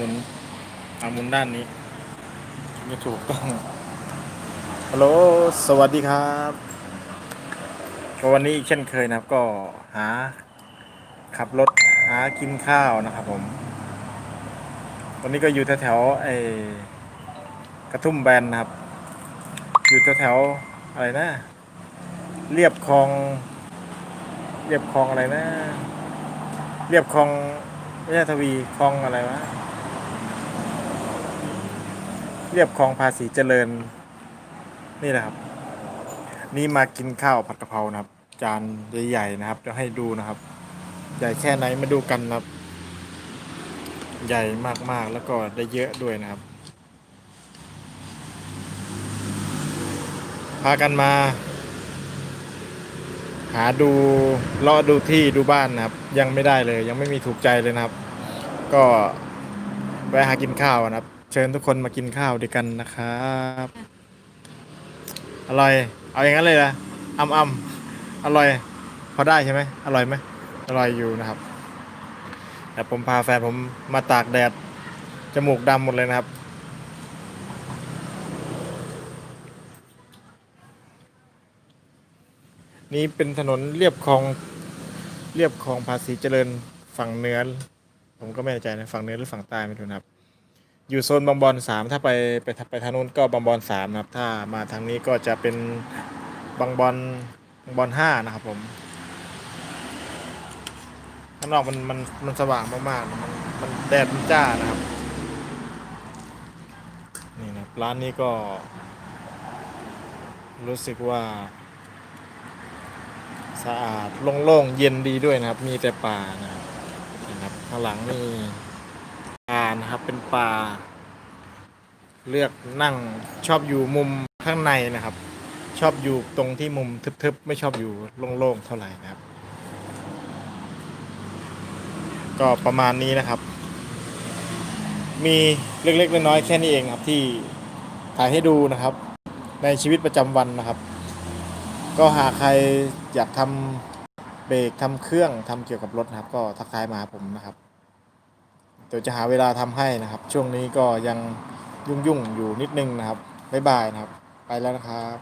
มุนเอาหมุนด้านนี้ ไม่ถูกต้องฮัลโหลสวัสดีครับก็วันนี้อีกเช่นเคยนะครับ ก็หา ขับรถหากินข้าวนะครับผมวันนี้ก็อยู่แถวๆไอ้กระทุ่มแบนนะครับ อยู่แถวๆอะไรนะ เรียบคลอง เรียบคลองอะไรนะ เรียบคลองไม่ใช่ทวีคลองอะไรวะ เรียบคลองภาษีเจริญ นี่นะครับ นี่มากินข้าวผัดกะเพรานะครับ จานใหญ่ๆนะครับจะให้ดูนะครับ ใหญ่แค่ไหนมาดูกันนะครับ ใหญ่มากๆแล้วก็ได้เยอะด้วยนะครับ พากันมา หาดูเลาะดูที่ดูบ้านนะครับ ยังไม่ได้เลย ยังไม่มีถูกใจเลยนะครับ ก็แวะหากินข้าวนะครับ เชิญทุกคนมากินข้าวด้วยกันนะครับอร่อย เอาอย่างนั้นเลยนะอ้ำอ้ำอร่อย พอได้ใช่ไหมอร่อยไหมอร่อยอยู่นะครับแต่ผมพาแฟนผมมาตากแดดจมูกดำหมดเลยนะครับ นี่เป็นถนนเรียบคลองเรียบคลองภาษีเจริญฝั่งเหนือผมก็ไม่แน่ใจนะฝั่งเหนือหรือฝั่งใต้ไม่รู้นะครับ อยู่โซนบางบอนสามถ้าไปไปไปทางนู้นก็บางบอนสามนะครับ ถ้ามาทางนี้ก็จะเป็นบางบอนบางบอนห้านะครับผมข้างนอกมันมันมันสว่างมากๆ มันมันแดดมันจ้านะครับ นี่นะร้านนี้ก็ รู้สึกว่าสะอาดโล่งๆเย็นดีด้วยนะครับ มีแต่ป่านะครับนะครับข้างหลังนี่ นะครับ เป็นป่า เลือกนั่งชอบอยู่มุมข้างในนะครับ ชอบอยู่ตรงที่มุมทึบๆ ไม่ชอบอยู่โล่งๆเท่าไหร่นะครับ ก็ประมาณนี้นะครับ มีเล็กๆน้อยๆแค่นี้เองครับที่ถ่ายให้ดูนะครับ ในชีวิตประจำวันนะครับ ก็หากใครอยากทำเบรกทำเครื่องทำเกี่ยวกับรถนะครับ ก็ทักทายมาหาผมนะครับ เดี๋ยวจะหาเวลาทำให้นะครับ ช่วงนี้ก็ยังยุ่งๆอยู่นิดนึงนะครับบ๊ายบายนะครับ ไปแล้วนะครับ